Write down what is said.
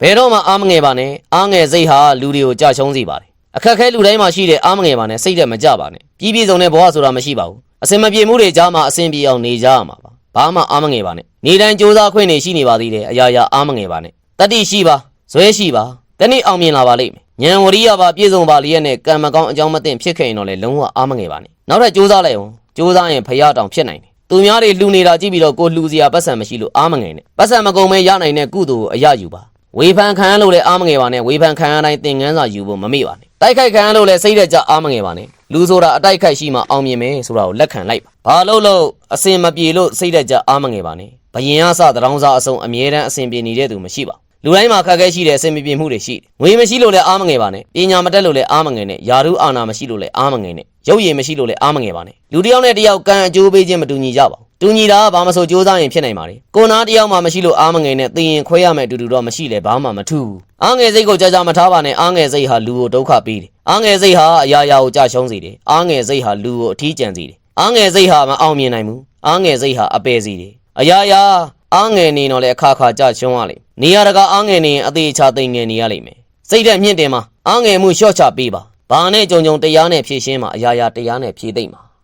ဘယ်တော့မှအားမငယ်ပါနဲ့အားငယ်စိတ်ဟာလူတွေကိုကြာရှုံးစေပါတယ်အခက်ခဲလူတိုင်းမှာရှိတဲ့အားမငယ်ပါနဲ့စိတ်တက်မကြပါနဲ့ပြည်ပြည်စုံတဲ့ဘဝဆိုတာမရှိပါဘူးအစင်မပြေမှုတွေကြားမှာအစင်ပြေအောင်နေကြရမှာပါဘာမှအားမငယ်ပါနဲ့နေတိုင်းစူးစမ်းခွင့်နေရှိနေပါသေးတယ်အရာရာအားမငယ်ပါနဲ့တတိရှိပါဇွဲရှိပါတနေ့အောင်မြင်လာပါလိမ့်မယ်ဉာဏ်ဝရိယပါပြည့်စုံပါလျက်နဲ့ကံမကောင်းအကြောင်းမသိဖြစ်ခဲ့ရင်တော့လေလုံးဝအားမငယ်ပါနဲ့နောက်ထပ်စူးစမ်းလိုက်အောင်စူးစမ်းရင်ဖရာတောင်ဖြစ်နိုင်တယ်သူများတွေလှူနေတာကြည့်ပြီးတော့ကိုလှူစရာပတ်စံမရှိလို့အားမငယ်နဲ့ပတ်စံမကုန်မဲရနိုင်တဲ့ကုသိုလ်ကိုအရယူပါ ဝေဖန်ခံရလို့လည်းအားမငယ်ပါနဲ့ဝေဖန်ခံရတိုင်းသင်ငန်းစာယူဖို့မမေ့ပါနဲ့တိုက်ခိုက်ခံရလို့လည်းစိတ်သက်ကြအားမငယ်ပါနဲ့လူဆိုတာအတိုက်ခိုက်ရှိမှအောင်မြင်မယ်ဆိုတာကိုလက်ခံလိုက်ပါဘာလို့လို့အစင်မပြေလို့စိတ်သက်ကြအားမငယ်ပါနဲ့ဘယင်အစတရောင်းစားအစုံအမြဲတမ်းအစင်ပြေနေတဲ့သူမရှိပါဘူး လူတိုင်းမှာခက်ခဲရှိတဲ့အစင်မပြေမှုတွေရှိတယ်ငွေမရှိလို့လည်းအားမငယ်ပါနဲ့ပညာမတက်လို့လည်းအားမငယ်နဲ့ယာရုအာနာမရှိလို့လည်းအားမငယ်နဲ့ရုပ်ရည်မရှိလို့လည်းအားမငယ်ပါနဲ့လူတစ်ယောက်နဲ့တစ်ယောက်ကံအကျိုးပေးခြင်းမတူညီကြပါဘူးတူညီတာကဘာမဆိုစူးစမ်းရင်ဖြစ်နိုင်ပါလေကိုနာတစ်ယောက်မှမရှိလို့အားမငယ်နဲ့သိရင်ခွဲရမယ်အတူတူတော့မရှိလေဘာမှမထူးအားငယ်စိတ်ကိုကြာကြာမထားပါနဲ့အားငယ်စိတ်ဟာလူကိုဒုက္ခပေးတယ်အားငယ်စိတ်ဟာအရာရာကိုကြာရှုံးစေတယ်အားငယ်စိတ်ဟာလူကိုအထီးကျန်စေတယ်အားငယ်စိတ်ဟာမအောင်မြင်နိုင်ဘူးအားငယ်စိတ်ဟာအပယ်စေတယ်အရာရာအားငယ်နေတော့လေအခါခါကြာရှုံးရလိမ့် နေရတကအားငယ်နေရင်အသေးချာသိငယ်နေရလိမ့်မယ်စိတ်ဓာတ်မြင့်တင်မှာအားငယ်မှုလျှော့ချပေးပါဘာနဲ့ကြုံကြုံတရားနဲ့ဖြည့်ရှင်းမှာအရာရာတရားနဲ့ဖြည့်သိမ့်မှာ